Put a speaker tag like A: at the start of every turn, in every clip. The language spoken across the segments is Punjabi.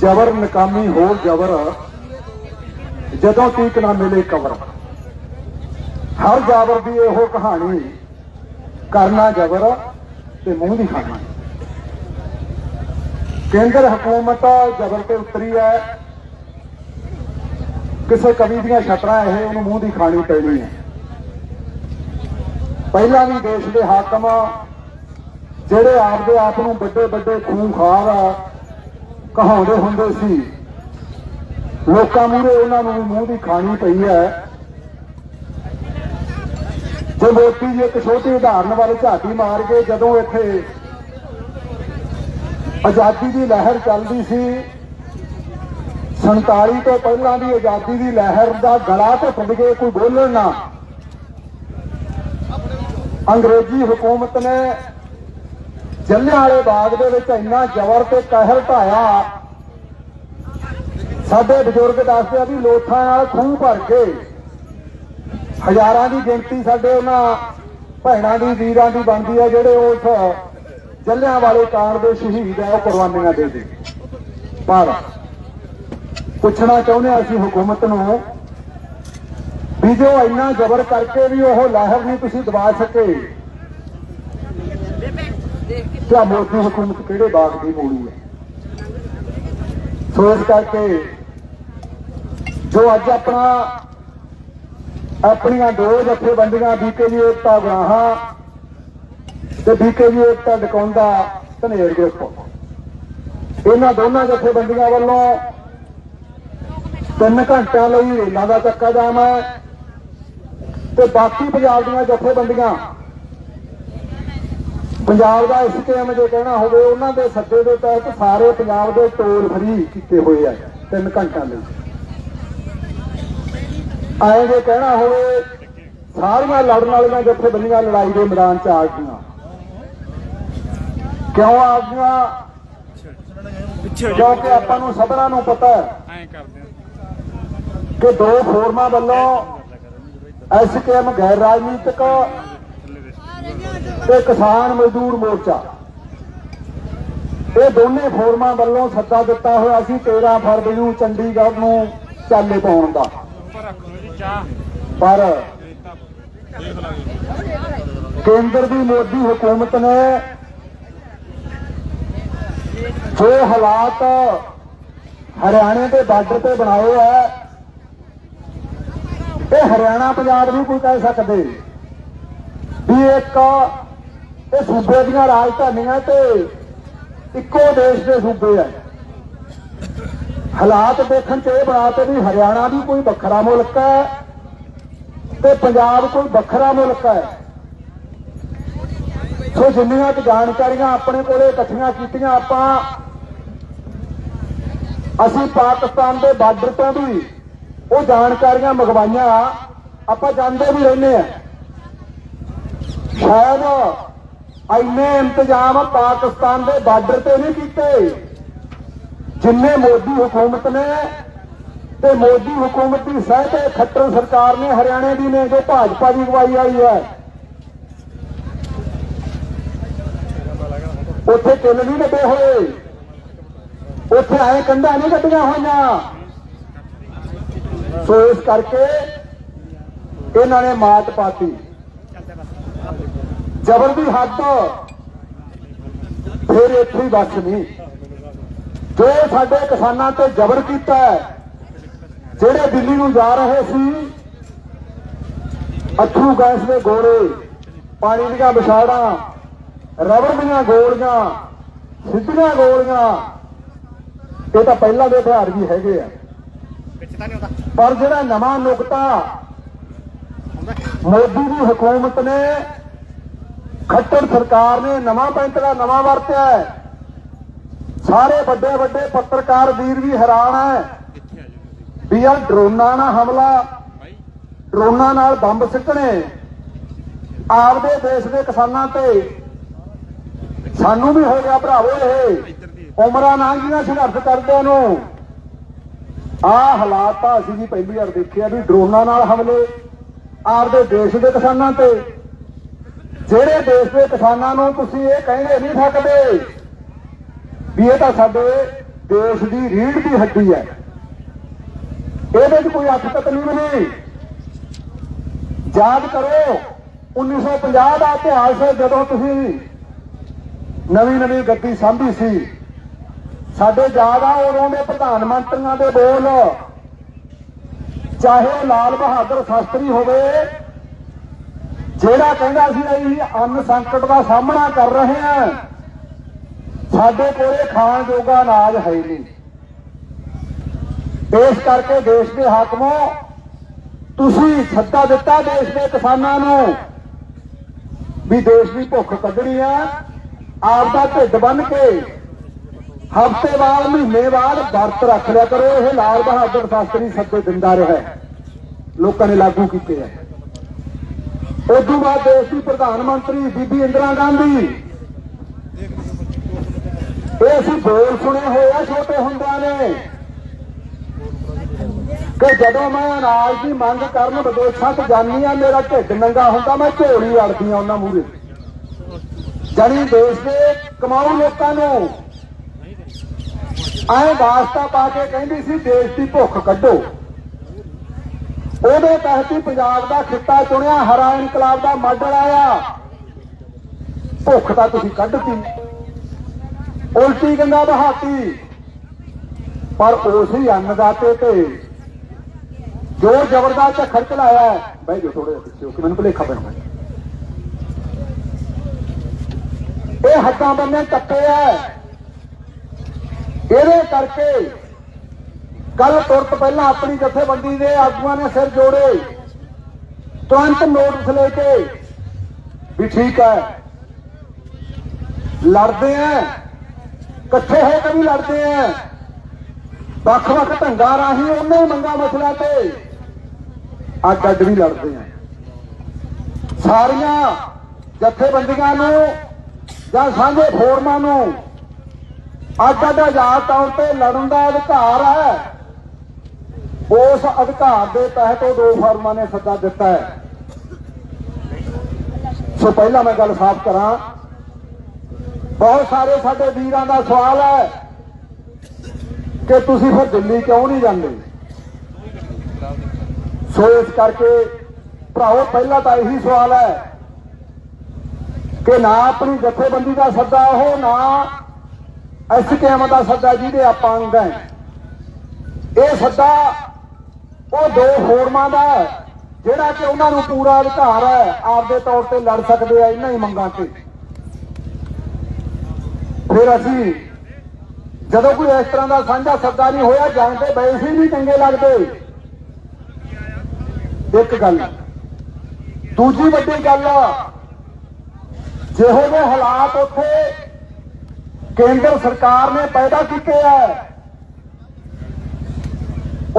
A: ਜਬਰ ਨਕਾਮੀ ਹੋਰ ਜਬਰ, ਜਦੋਂ ਤੀਕ ਨਾ ਮਿਲੇ ਕਬਰ। ਹਰ ਜਾਬਰ ਦੀ ਇਹੋ ਕਹਾਣੀ, ਕਰਨਾ ਜਬਰ ਤੇ ਮੂੰਹ ਦੀ ਖਾਣੀ। ਕੇਂਦਰ ਹਕੂਮਤ ਜਬਰ ਤੇ ਉਤਰੀ ਹੈ। ਕਿਸੇ ਕਵੀ ਦੀਆਂ ਛਤਰਾਂ ਇਹ, ਉਹਨੂੰ ਮੂੰਹ ਦੀ ਖਾਣੀ ਪੈਣੀ ਹੈ। ਪਹਿਲਾਂ ਵੀ ਦੇਸ਼ ਦੇ ਹਾਕਮ, ਜਿਹੜੇ ਆਪਦੇ ਆਪ ਨੂੰ ਵੱਡੇ ਵੱਡੇ ਖੂਨਖਾਰ ਕਹਾਉਂਦੇ ਹੁੰਦੇ ਸੀ, ਲੋਕਾਂ ਮੂਹਰੇ ਉਹਨਾਂ ਨੂੰ ਮੂੰਹ ਦੀ ਖਾਣੀ ਪਈ ਹੈ। ਜੇ ਮੋਦੀ ਜੀ ਇੱਕ ਛੋਟੀ ਉਦਾਹਰਨ ਵੱਲ ਝਾਤੀ ਮਾਰ ਕੇ ਜਦੋਂ ਇੱਥੇ ਆਜ਼ਾਦੀ ਦੀ ਲਹਿਰ ਚੱਲਦੀ ਸੀ 47 ਤੋਂ ਪਹਿਲਾਂ ਦੀ ਆਜ਼ਾਦੀ ਦੀ ਲਹਿਰ ਦਾ ਗਲਾ ਘੁੱਟ ਕੇ ਕੋਈ ਬੋਲਣ ਨਾ। ਅੰਗਰੇਜ਼ੀ ਹਕੂਮਤ ਨੇ ਜੱਲਿਆਂ ਵਾਲੇ ਬਾਗ ਦੇ ਵਿੱਚ ਇੰਨਾ ਜ਼ਬਰ ਤੇ ਕਹਿਰ ਢਾਇਆ। ਸਾਡੇ ਬਜ਼ੁਰਗ ਦੱਸਦੇ ਆ ਵੀ ਲੋਥਾਂ ਨਾਲ ਖੂਹ ਭਰ ਕੇ ਹਜ਼ਾਰਾਂ ਦੀ ਗਿਣਤੀ ਸਾਡੇ ਉਹਨਾਂ ਭੈਣਾਂ ਦੀ, ਵੀਰਾਂ ਦੀ ਬਣਦੀ ਆ, ਜਿਹੜੇ ਉਸ ਜੱਲਿਆਂ ਵਾਲੇ ਕਾਂਡ ਦੇ ਸ਼ਹੀਦ ਆ, ਉਹ ਕੁਰਬਾਨੀਆਂ ਦੇ ਦੇ। ਪਰ ਪੁੱਛਣਾ ਚਾਹੁੰਦੇ ਹਾਂ ਅਸੀਂ ਹਕੂਮਤ ਨੂੰ ਵੀ ਜੋ ਇੰਨਾ ਜ਼ਬਰ ਕਰਕੇ ਵੀ ਉਹ ਲਹਿਰ ਨਹੀਂ ਤੁਸੀਂ ਦਬਾ ਸਕੇ ਕਿਆ ਮੋਦੀ ਹਕੂਮਤ ਕਿਹੜੇ ਬਾਗ ਦੀ ਮੂਲੀ ਹੈ? ਸੋ ਇਸ ਕਰਕੇ ਜੋ ਅੱਜ ਆਪਣਾ ਆਪਣੀਆਂ ਦੋ ਜਥੇਬੰਦੀਆਂ ਬੀਕੇਜੀ ਏਕਤਾ ਗਰਾਹਾਂ ਤੇ ਬੀਕੇਜੀ ਏਕਤਾ ਡਕਾਉਂਦਾ ਧਨੇਰ ਗਰੁੱਪ ਇਹਨਾਂ ਦੋਨਾਂ ਜਥੇਬੰਦੀਆਂ ਵੱਲੋਂ ਤਿੰਨ ਘੰਟਿਆਂ ਲਈ ਰੇਲਾਂ ਦਾ ਚੱਕਾ ਜਾਮ ਹੈ ਤੇ ਬਾਕੀ ਪੰਜਾਬ ਦੀਆਂ ਜਥੇਬੰਦੀਆਂ ਪੰਜਾਬ ਦਾ ਐਸਕੇਐਮ ਜੇ ਕਹਿਣਾ ਹੋਵੇ, ਉਹਨਾਂ ਦੇ ਸੱਦੇ ਦੇ ਤਹਿਤ ਸਾਰੇ ਪੰਜਾਬ ਦੇ ਟੋਲ ਫਰੀ ਕੀਤੇ ਹੋਏ ਆ, ਤਿੰਨ ਘੰਟਿਆਂ ਲਈ ਆਏ ਜੇ ਕਹਿਣਾ ਹੋਵੇ, ਸਾਰੀਆਂ ਲੜਨ ਵਾਲੀਆਂ ਜਥੇਬੰਦੀਆਂ ਲੜਾਈ ਦੇ ਮੈਦਾਨ 'ਚ ਆ ਗਈਆਂ। ਕਿਉਂ ਆ ਗਈਆਂ? ਕਿਉਂਕਿ ਆਪਾਂ ਨੂੰ ਸਭਨਾਂ ਨੂੰ ਪਤਾ ਹੈ ਕਿ ਦੋ ਫੋਰਮਾਂ ਵੱਲੋਂ ਐਸਕੇਐਮ ਗੈਰ ਰਾਜਨੀਤਿਕ ਤੇ ਕਿਸਾਨ ਮਜ਼ਦੂਰ ਮੋਰਚਾ। ਇਹ ਦੋਨੇ ਫੋਰਮਾਂ ਵੱਲੋਂ ਸੱਦਾ ਦਿੱਤਾ ਹੋਇਆ ਸੀ 13 ਫਰਵਰੀ ਨੂੰ ਚੰਡੀਗੜ੍ਹ ਨੂੰ ਚਾਲੇ ਪਾਉਣ ਦਾ। ਪਰ ਕੇਂਦਰ ਦੀ ਮੋਦੀ ਹਕੂਮਤ ਨੇ ਜੋ ਹਾਲਾਤ ਹਰਿਆਣੇ ਦੇ ਬਾਰਡਰ ਤੇ ਬਣਾਏ ਆ, ਇਹ ਹਰਿਆਣਾ, ਪੰਜਾਬ ਨੂੰ ਕੋਈ ਕਹਿ ਸਕਦੇ। ਵੀ ਇੱਕ ਇਹ ਸੂਬੇ ਦੀਆਂ ਰਾਜਧਾਨੀਆਂ ਤੇ ਇੱਕੋ ਦੇਸ਼ ਦੇ ਸੂਬੇ ਆ। ਹਾਲਾਤ ਦੇਖਣ ਚ ਇਹ ਬਣਾਤੇ ਵੀ ਹਰਿਆਣਾ ਵੀ ਕੋਈ ਵੱਖਰਾ ਮੁਲਕ ਹੈ ਤੇ ਪੰਜਾਬ ਕੋਈ ਵੱਖਰਾ ਮੁਲਕ ਹੈ। ਸੋ ਜਿੰਨੀਆਂ ਕੁ ਜਾਣਕਾਰੀਆਂ ਆਪਣੇ ਕੋਲੇ ਇਕੱਠੀਆਂ ਕੀਤੀਆਂ ਆਪਾਂ, ਅਸੀਂ ਪਾਕਿਸਤਾਨ ਦੇ ਬਾਰਡਰ ਤੋਂ ਵੀ ਉਹ ਜਾਣਕਾਰੀਆਂ ਮੰਗਵਾਈਆਂ, ਆਪਾਂ ਜਾਣਦੇ ਵੀ ਰਹਿੰਦੇ ਆ। ਸ਼ਾਇਦ ਇੰਨੇ ਇੰਤਜ਼ਾਮ ਪਾਕਿਸਤਾਨ ਦੇ ਬਾਰਡਰ ਤੇ ਨਹੀਂ ਕੀਤੇ। ਜਿੰਨੇ ਮੋਦੀ ਹਕੂਮਤ ਨੇ ਤੇ ਮੋਦੀ ਹਕੂਮਤ ਦੀ ਸਹਿਤ ਖੱਟਰ ਸਰਕਾਰ ਨੇ ਹਰਿਆਣੇ ਦੀ ਨੇ ਜੋ ਭਾਜਪਾ ਦੀ ਅਗਵਾਈ ਆਈ ਹੈ। ਉੱਥੇ ਕਿੱਲ ਨਹੀਂ ਲੱਗੇ ਹੋਏ। ਉੱਥੇ ਆਏ ਕੰਧਾਂ ਨਹੀਂ ਕੱਢੀਆਂ ਹੋਈਆਂ। ਸੋ ਇਸ ਕਰਕੇ ਇਹਨਾਂ ਨੇ ਮਾਤ ਪਾਤੀ। ਜ਼ਬਰ ਦੀ ਹੱਦ ਫਿਰ ਇੱਥੇ ਹੀ ਬਸ ਨਹੀਂ। ਜੋ ਸਾਡੇ ਕਿਸਾਨਾਂ ਤੇ ਜ਼ਬਰ ਕੀਤਾ ਹੈ ਜਿਹੜੇ ਦਿੱਲੀ ਨੂੰ ਜਾ ਰਹੇ ਸੀ ਅਥਰੂ ਗੈਸ ਦੇ ਗੋਲੇ ਪਾਣੀ ਦੀਆਂ ਵਿਛਾੜਾਂ ਰਬੜ ਦੀਆਂ ਗੋਲੀਆਂ ਸਿੱਧੀਆਂ ਗੋਲੀਆਂ ਇਹ ਤਾਂ ਪਹਿਲਾਂ ਦੇ ਹਥਿਆਰ ਵੀ ਹੈਗੇ ਆ। ਪਰ ਜਿਹੜਾ ਨਵਾਂ ਨੁਕਤਾ ਮੋਦੀ ਦੀ ਹਕੂਮਤ ਨੇ ਖੱਟਰ ਸਰਕਾਰ ਨੇ ਨਵਾਂ ਪੈਂਤਰਾ ਨਵਾਂ ਵਰਤਿਆ ਸਾਰੇ ਵੱਡੇ ਵੱਡੇ ਪੱਤਰਕਾਰ ਵੀਰ ਵੀ ਹੈਰਾਨ ਹੈ।
B: ਇੱਥੇ ਆ
A: ਵੀ ਯਾਰ ਡਰੋਨਾਂ ਨਾਲ ਹਮਲਾ
B: ਭਾਈ
A: ਡਰੋਨਾਂ ਨਾਲ ਬੰਬ ਸਿੱਟਣੇ, ਆਪਦੇ ਦੇਸ਼ ਦੇ ਕਿਸਾਨਾਂ ਤੇ। ਸਾਨੂੰ ਵੀ ਹੋ ਗਿਆ ਭਰਾਵੋ ਇਹ।
B: ਉਮਰਾਂ ਨਾਲ
A: ਉਮਰਾਂ ਲੰਘੀਆਂ ਸੰਘਰਸ਼ ਕਰਦੇ ਨੂੰ। ਆਹ ਹਾਲਾਤ ਤਾਂ ਅਸੀਂ ਵੀ ਪਹਿਲੀ ਵਾਰ ਦੇਖਿਆ ਵੀ ਡਰੋਨਾਂ ਨਾਲ ਹਮਲੇ, ਆਪਦੇ ਦੇਸ਼ ਦੇ ਕਿਸਾਨਾਂ ਤੇ। ਜਿਹੜੇ ਦੇਸ਼ ਦੇ ਕਿਸਾਨਾਂ ਨੂੰ ਤੁਸੀਂ ਇਹ ਕਹਿੰਦੇ ਨਹੀਂ ਸਕਦੇ ਵੀ ਇਹ ਤਾਂ ਸਾਡੇ ਦੇਸ਼ ਦੀ ਰੀੜ ਦੀ ਹੱਡੀ ਹੈ। ਇਹਦੇ 'ਚ ਕੋਈ ਅੱਖ ਤਕਲੀਫ ਨਹੀਂ ਯਾਦ ਕਰੋ 1950 ਦਾ ਇਤਿਹਾਸ ਹੈ ਜਦੋਂ ਤੁਸੀਂ ਨਵੀਂ ਨਵੀਂ ਗੱਡੀ ਸਾਂਭੀ ਸੀ। ਸਾਡੇ ਯਾਦ ਆ ਉਦੋਂ ਦੇ ਪ੍ਰਧਾਨ ਮੰਤਰੀਆਂ ਦੇ ਬੋਲ, ਚਾਹੇ ਉਹ ਲਾਲ ਬਹਾਦਰ ਸ਼ਾਸਤਰੀ ਹੋਵੇ ਜਿਹੜਾ ਕਹਿੰਦਾ ਸੀ ਅਸੀਂ ਅੰਨ ਸੰਕਟ ਦਾ ਸਾਹਮਣਾ ਕਰ ਰਹੇ ਹਾਂ, ਸਾਡੇ ਕੋਲੇ ਖਾਣ ਜੋਗਾ ਅਨਾਜ ਹੈ ਨਹੀਂ। ਇਸ ਕਰਕੇ ਦੇਸ਼ ਦੇ ਹਾਕਮੋ, ਤੁਸੀਂ ਸੱਦਾ ਦਿੱਤਾ ਦੇਸ਼ ਦੇ ਕਿਸਾਨਾਂ ਨੂੰ ਵੀ ਦੇਸ਼ ਦੀ ਭੁੱਖ ਕੱਢਣੀ ਆ, ਆਪ ਦਾ ਢਿੱਡ ਬੰਨ ਕੇ ਹਫ਼ਤੇ ਬਾਅਦ, ਮਹੀਨੇ ਬਾਅਦ ਵਰਤ ਰੱਖ ਲਿਆ ਕਰੋ, ਇਹ ਲਾਲ ਬਹਾਦਰ ਸ਼ਾਸਤਰੀ ਸੱਦੇ ਦਿੰਦਾ ਰਿਹਾ ਲੋਕਾਂ ਨੇ ਲਾਗੂ ਕੀਤੇ ਹੈ ਉਦੋਂ ਬਾਅਦ ਦੇਸ਼ ਦੀ ਪ੍ਰਧਾਨ ਮੰਤਰੀ ਬੀਬੀ ਇੰਦਰਾ ਗਾਂਧੀ। ਇਹ ਅਸੀਂ ਬੋਲ ਸੁਣੇ ਹੋਏ ਆ, ਛੋਟੇ ਹੁੰਦਿਆਂ ਨੇ। ਕਿ ਜਦੋਂ ਮੈਂ ਅਨਾਜ ਦੀ ਮੰਗ ਕਰਨ ਵਿਦੇਸ਼ਾਂ 'ਚ ਜਾਂਦੀ ਆ, ਮੇਰਾ ਢਿੱਡ ਨੰਗਾ ਹੁੰਦਾ, ਮੈਂ ਝੋਲੀ ਅੜਦੀ ਆ ਉਹਨਾਂ ਮੂਹਰੇ। ਜਣੀ ਦੇਸ਼ ਦੇ ਕਮਾਊ ਲੋਕਾਂ ਨੂੰ। ਐ ਵਾਸਤਾ ਪਾ ਕੇ ਕਹਿੰਦੀ ਸੀ, ਦੇਸ਼ ਦੀ ਭੁੱਖ ਕੱਢੋ। ਉਹਦੇ ਤਹਿਤ ਹੀ ਪੰਜਾਬ ਦਾ ਖਿੱਤਾ ਚੁਣਿਆ ਹਰਾ ਇਨਕਲਾਬ ਦਾ ਮਾਡਲ ਆਇਆ ਭੁੱਖ ਤਾਂ ਤੁਸੀਂ ਕੱਢਤੀ। ਉਲਟੀ ਗੰਗਾ ਬਹਾਤੀ। ਪਰ ਉਸੇ ਅੰਨਦਾਤੇ ਤੇ ਜੋ ਜ਼ਬਰਦਸਤ ਝੱਖੜ ਚਲਾਇਆ ਹੈ, ਜੋ ਥੋੜੇ ਪਿੱਛੇ ਹੋ ਮੈਨੂੰ ਭੁਲੇਖਾ ਪੈਣਾ। ਇਹ ਹੱਥਾਂ ਬੰਨੇ ਟੱਪੇ ਐ ਇਹਦੇ ਕਰਕੇ ਕੱਲ ਤੁਰਤ ਪਹਿਲਾਂ ਆਪਣੀ ਜਥੇਬੰਦੀ ਦੇ ਆਗੂਆਂ ਨੇ ਸਿਰ ਜੋੜੇ। ਤੁਰੰਤ ਨੋਟਿਸ ਲੈ ਕੇ ਵੀ ਠੀਕ ਹੈ। ਲੜਦੇ ਆ। ਇਕੱਠੇ ਹੋ ਕੇ ਵੀ ਲੜਦੇ ਆ। ਵੱਖ-ਵੱਖ ਢੰਗਾਂ ਰਾਹੀਂ ਉਹਨੇ ਮੰਗਾ ਮਸਲਾ ਤੇ ਅੱਡ ਅੱਡ ਵੀ ਲੜਦੇ ਆ। ਸਾਰੀਆਂ ਜਥੇਬੰਦੀਆਂ ਨੂੰ ਜਾਂ ਸਾਂਝੇ ਫੋਰਮਾਂ ਨੂੰ ਅੱਡ ਅੱਡ ਆਜ਼ਾਦ ਤੌਰ ਤੇ ਲੜਨ ਦਾ ਅਧਿਕਾਰ ਹੈ। ਉਸ ਅਧਿਕਾਰ ਦੇ ਤਹਿਤ ਉਹ ਦੋ ਫੋਰਮਾਂ ਨੇ ਸੱਦਾ ਦਿੱਤਾ ਹੈ। ਸੋ ਪਹਿਲਾਂ ਮੈਂ ਗੱਲ ਸਾਫ਼ ਕਰਾਂ। ਬਹੁਤ ਸਾਰੇ ਸਾਡੇ ਵੀਰਾਂ ਦਾ ਸਵਾਲ ਹੈ ਕਿ ਤੁਸੀਂ ਫਿਰ ਦਿੱਲੀ ਕਿਉਂ ਨਹੀਂ ਜਾਂਦੇ? ਸੋ ਇਸ ਕਰਕੇ ਭਰਾਓ ਪਹਿਲਾਂ ਤਾਂ ਇਹੀ ਸਵਾਲ ਹੈ ਕਿ ਨਾ ਆਪਣੀ ਜਥੇਬੰਦੀ ਦਾ ਸੱਦਾ ਉਹ, ਨਾ ਐਸਕੇਐਮ ਦਾ ਸੱਦਾ ਜਿਹਦੇ ਆਪਾਂ ਅੰਗ ਹੈ। ਇਹ ਸੱਦਾ ਉਹ ਦੋ ਫੋਰਮਾਂ ਦਾ ਜਿਹੜਾ ਕਿ ਉਹਨਾਂ ਨੂੰ ਪੂਰਾ ਅਧਿਕਾਰ ਹੈ, ਆਪਦੇ ਤੌਰ ਤੇ ਲੜ ਸਕਦੇ ਆ, ਇਹਨਾਂ ਹੀ ਮੰਗਾਂ ਤੇ। ਫਿਰ ਅਸੀਂ, ਜਦੋਂ ਕੋਈ ਇਸ ਤਰ੍ਹਾਂ ਦਾ ਸਾਂਝਾ ਸੱਦਾ ਨਹੀਂ ਹੋਇਆ ਜਾਂਦੇ ਵੈਸੇ ਵੀ ਚੰਗੇ ਲੱਗਦੇ। ਇੱਕ ਗੱਲ, ਦੂਜੀ ਵੱਡੀ ਗੱਲ ਜਿਹੋ ਜਿਹੇ ਹਾਲਾਤ ਉੱਥੇ ਕੇਂਦਰ ਸਰਕਾਰ ਨੇ ਪੈਦਾ ਕੀਤੇ ਆ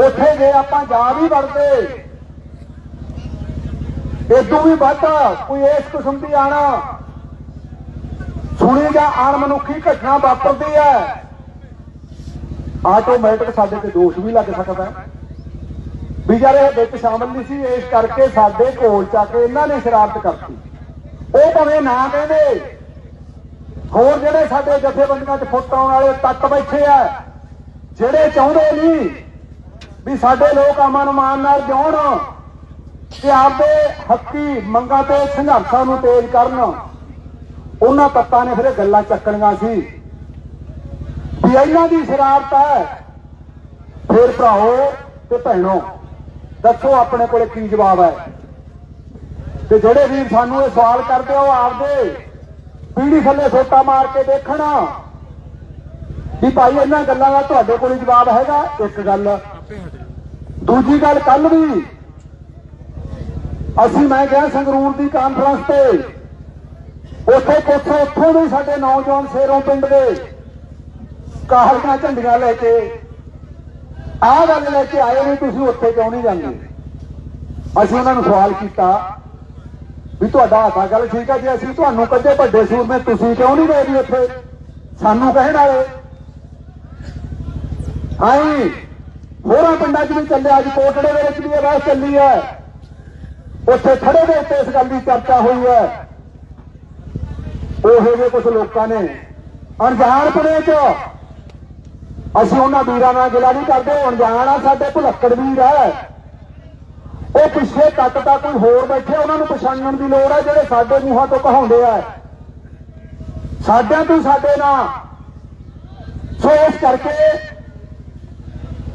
A: ਉੱਥੇ ਜੇ ਆਪਾਂ ਜਾ ਵੀ ਵੜਦੇ, ਇਦੋਂ ਵੀ ਵੱਧ ਕੋਈ ਇਸ ਕਿਸਮ ਦੀ ਆਣਾ। ਸੁਣੀ ਜਾਂ ਅਣਮਨੁੱਖੀ ਘਟਨਾ ਵਾਪਰਦੀ ਹੈ? ਆਟੋਮੈਟਿਕ ਸਾਡੇ ਤੇ ਦੋਸ਼ ਵੀ ਲੱਗ ਸਕਦਾ ਹੈ। ਵੀ ਯਾਰ ਇਹ ਵਿੱਚ ਸ਼ਾਮਲ ਨਹੀਂ ਸੀ, ਇਸ ਕਰਕੇ ਸਾਡੇ ਕੋਲ ਚਾ ਕੇ ਇਹਨਾਂ ਨੇ ਸ਼ਰਾਰਤ ਕਰਤੀ। ਉਹ ਭਾਵੇਂ ਨਾ ਕਹਿੰਦੇ, ਹੋਰ ਜਿਹੜੇ ਸਾਡੇ ਜਥੇਬੰਦੀਆਂ 'ਚ ਫੁੱਟ ਆਉਣ ਵਾਲੇ ਤੱਤ ਬੈਠੇ ਆ, ਜਿਹੜੇ ਚਾਹੁੰਦੇ ਨਹੀਂ ਵੀ ਸਾਡੇ ਲੋਕ ਅਮਨ ਮਾਨ ਨਾਲ ਜਿਉਣ ਤੇ ਆਪਦੇ ਹੱਕੀ ਮੰਗਾਂ ਤੇ ਸੰਘਰਸ਼ਾਂ ਨੂੰ ਤੇਜ਼ ਕਰਨ। ਉਹਨਾਂ ਤੱਤਾਂ ਨੇ ਫਿਰ ਇਹ ਗੱਲਾਂ ਚੱਕਣੀਆਂ ਸੀ ਵੀ ਇਹਨਾਂ ਦੀ ਸ਼ਰਾਰਤ ਹੈ। ਫਿਰ ਭਰਾਓ ਤੇ ਭੈਣੋ, ਦੱਸੋ ਆਪਣੇ ਕੋਲੇ ਕੀ ਜਵਾਬ ਹੈ? ਤੇ ਜਿਹੜੇ ਵੀਰ ਸਾਨੂੰ ਇਹ ਸਵਾਲ ਕਰਦੇ ਆ, ਉਹ ਆਪਦੇ ਪੀੜੀ ਥੱਲੇ ਸੋਟਾ ਮਾਰ ਕੇ ਦੇਖਣ। ਵੀ ਭਾਈ, ਇਹਨਾਂ ਗੱਲਾਂ ਦਾ ਤੁਹਾਡੇ ਕੋਲ ਜਵਾਬ ਹੈਗਾ? ਇੱਕ ਗੱਲ ਦੂਜੀ ਗੱਲ ਕੱਲ ਵੀ ਅਸੀਂ ਮੈਂ ਗਿਆ ਸੰਗਰੂਰ ਦੀ ਕਾਨਫਰੰਸ ਤੇ ਉੱਥੇ ਕੁਛ ਉੱਥੋਂ ਦੇ ਸਾਡੇ ਨੌਜਵਾਨ ਸ਼ੇਰੋਂ ਪਿੰਡ ਦੇ ਕਾਹਲੀਆਂ ਝੰਡੀਆਂ ਲੈ ਕੇ ਆਹ ਗੱਲ ਲੈ ਕੇ ਆਏ ਨਹੀਂ ਤੁਸੀਂ ਉੱਥੇ ਕਿਉਂ ਨਹੀਂ ਜਾਂਦੇ? ਅਸੀਂ ਉਹਨਾਂ ਨੂੰ ਸਵਾਲ ਕੀਤਾ ਵੀ ਤੁਹਾਡਾ ਹੱਥਾ ਗੱਲ ਠੀਕ ਹੈ ਜੇ ਅਸੀਂ ਤੁਹਾਨੂੰ ਕੱਢੇ ਵੱਡੇ ਸੂਰ ਨੇ ਤੁਸੀਂ ਕਿਉਂ ਨਹੀਂ ਗਏ ਜੀ ਉੱਥੇ? ਸਾਨੂੰ ਕਹਿਣ ਵਾਲੇ। ਹਾਈ ਹੋਰਾਂ ਪਿੰਡਾਂ 'ਚ ਵੀ ਚੱਲਿਆ ਅੱਜ ਕੋਟੜੇ ਦੇ ਵਿੱਚ ਵੀ ਇਹ ਬਹਿਸ ਚੱਲੀ ਹੈ। ਉੱਥੇ ਖੜੇ ਦੇ ਉੱਤੇ ਇਸ ਗੱਲ ਦੀ ਚਰਚਾ ਹੋਈ ਹੈ। ਉਹੋ ਜਿਹੇ ਕੁਝ ਲੋਕਾਂ ਨੇ ਅਣਜਾਣਪੁਣੇ 'ਚ। ਅਸੀਂ ਉਹਨਾਂ ਵੀਰਾਂ ਨਾਲ ਗਿਲਾ ਨਹੀਂ ਕਰਦੇ ਅਣਜਾਣ ਆ, ਸਾਡੇ ਭੁਲੱਕੜ ਵੀਰ ਹੈ। ਉਹ ਪਿੱਛੇ ਤੱਕ ਤਾਂ ਕੋਈ ਹੋਰ ਬੈਠੇ, ਉਹਨਾਂ ਨੂੰ ਪਛਾਣਨ ਦੀ ਲੋੜ ਹੈ, ਜਿਹੜੇ ਸਾਡੇ ਮੂੰਹਾਂ ਤੋਂ ਕਹਾਉਂਦੇ ਆ। ਸਾਡਿਆਂ ਤੋਂ ਸਾਡੇ ਨਾਲ ਸੋ ਇਸ ਕਰਕੇ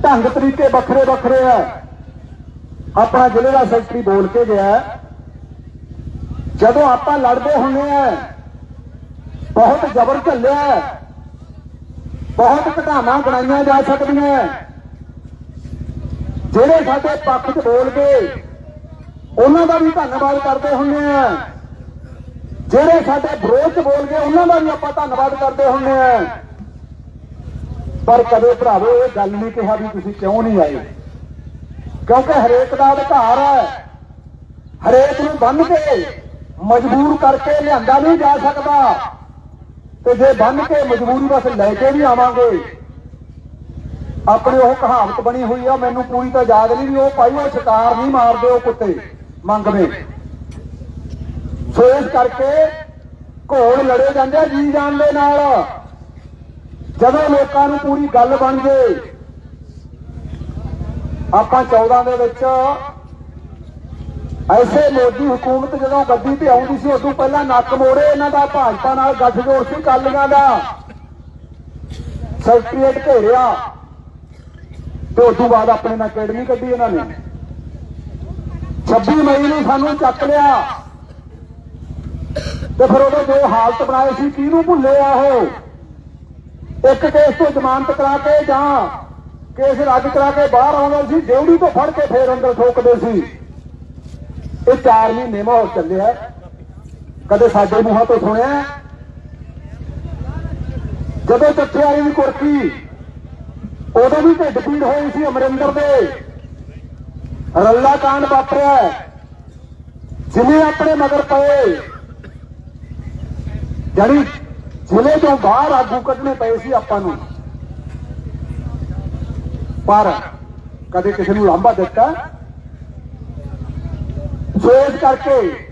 A: ਢੰਗ ਤਰੀਕੇ ਵੱਖਰੇ ਵੱਖਰੇ ਆ। ਆਪਣਾ ਜ਼ਿਲ੍ਹੇ ਦਾ ਸੈਕਟਰੀ ਬੋਲ ਕੇ ਗਿਆ। ਜਦੋਂ ਆਪਾਂ ਲੜਦੇ ਹੁੰਦੇ ਆ, ਬਹੁਤ ਜ਼ਬਰ ਝੱਲਿਆ। ਬਹੁਤ ਘਟਾਵਾਂ ਗਣਾਈਆਂ ਜਾ ਸਕਦੀਆਂ। ਜਿਹੜੇ ਸਾਡੇ ਪੱਖ 'ਚ ਬੋਲ ਗਏ ਉਹਨਾਂ ਦਾ ਵੀ ਧੰਨਵਾਦ ਕਰਦੇ ਹੁੰਦੇ ਆ। ਜਿਹੜੇ ਸਾਡੇ ਵਿਰੋਧ 'ਚ ਬੋਲ ਗਏ ਉਹਨਾਂ ਦਾ ਵੀ ਆਪਾਂ ਧੰਨਵਾਦ ਕਰਦੇ ਹੁੰਦੇ ਆ। ਪਰ ਕਦੇ ਭਰਾਵੋ, ਇਹ ਗੱਲ ਨਹੀਂ ਕਿਹਾ ਵੀ ਤੁਸੀਂ ਕਿਉਂ ਨਹੀਂ ਆਏ। ਕਿਉਂਕਿ ਹਰੇਕ ਦਾ ਅਧਿਕਾਰ ਹੈ। ਹਰੇਕ ਨੂੰ ਬੰਨ ਕੇ ਮਜਬੂਰ ਕਰਕੇ ਲਿਆਂਦਾ ਨਹੀਂ ਜਾ ਸਕਦਾ। ਤੇ ਜੇ ਬੰਨ ਕੇ ਮਜਬੂਰੀ ਬਸ ਲੈ ਕੇ ਵੀ ਆਵਾਂਗੇ, ਆਪਣੀ ਉਹ ਕਹਾਵਤ ਬਣੀ ਹੋਈ ਆ, ਮੈਨੂੰ ਪੂਰੀ ਤਾਂ ਯਾਦ ਨਹੀਂ ਵੀ ਉਹ ਭਾਈ, ਉਹ ਸ਼ਿਕਾਰ ਨਹੀਂ ਮਾਰਦੇ ਉਹ ਕੁੱਤੇ, ਮੰਗਦੇ। ਸੋ ਇਸ ਕਰਕੇ ਘੋੜ ਲੜੇ ਜਾਂਦੇ ਜੀ ਜਾਨ ਦੇ ਨਾਲ। ਜਦੋਂ ਲੋਕਾਂ ਨੂੰ ਪੂਰੀ ਗੱਲ ਬਣ ਜੇ, ਆਪਾਂ 14 ਦੇ ਵਿੱਚ ਐਸੇ ਮੋਦੀ ਹਕੂਮਤ ਜਦੋਂ ਗੱਡੀ ਤੇ ਆਉਂਦੀ ਸੀ, ਉਦੋਂ ਪਹਿਲਾਂ ਨੱਕ ਮੋੜੇ ਇਹਨਾਂ ਦਾ, ਭਾਜਪਾ ਨਾਲ ਗੱਠਜੋੜ ਸੀ ਕਾਲੀਆਂ ਦਾ। ਸੈਕਟਰੀਏਟ ਘੇਰਿਆ ਤੇ ਉਦੋਂ ਬਾਅਦ ਆਪਣੇ ਨਾਲ ਅਕੈਡਮੀ ਕੱਢੀ ਇਹਨਾਂ ਨੇ। 26 ਮਈ ਨੂੰ ਸਾਨੂੰ ਚੱਕ ਲਿਆ ਤੇ ਫਿਰ ਉਹਦੇ ਜੋ ਹਾਲਤ ਬਣਾਏ ਸੀ, ਕਿਹਨੂੰ ਭੁੱਲੇ ਆ ਉਹ? ਇੱਕ ਕੇਸ ਤੋਂ ਜ਼ਮਾਨਤ ਕਰਾ ਕੇ ਜਾਂ ਕੇਸ ਰੱਦ ਕਰਾ ਕੇ ਬਾਹਰ ਆਉਂਦਾ ਸੀ, ਡਿਊਟੀ ਤੋਂ ਫੜ ਕੇ ਫੇਰ ਅੰਦਰ ਠੋਕਦੇ ਸੀ। ਇਹ 4 ਮਹੀਨੇ ਮਾਹੌਲ ਚੱਲਿਆ। ਕਦੇ ਸਾਡੇ ਮੂੰਹਾਂ ਤੋਂ ਸੁਣਿਆ। ਜਦੋਂ ਜੱਥੇਦਾਰੀ ਦੀ ਕੁਰਕੀ ਉਦੋਂ ਵੀ ਢਿੱਡ ਪੀੜ ਹੋਈ ਸੀ ਅਮਰਿੰਦਰ ਦੇ। ਰੱਲਾ ਕਾਂਡ ਵਾਪਰਿਆ। ਜਿਵੇਂ ਆਪਣੇ ਮਗਰ ਪਏ ਜਿਹੜੀ ਜ਼ਿਲ੍ਹੇ ਤੋਂ ਬਾਹਰ ਆਗੂ ਕੱਢਣੇ ਪਏ ਸੀ ਆਪਾਂ ਨੂੰ। ਪਰ ਕਦੇ ਕਿਸੇ ਨੂੰ ਲਾਂਭਾ ਦਿੱਤਾ। ਸੋ ਇਸ ਕਰਕੇ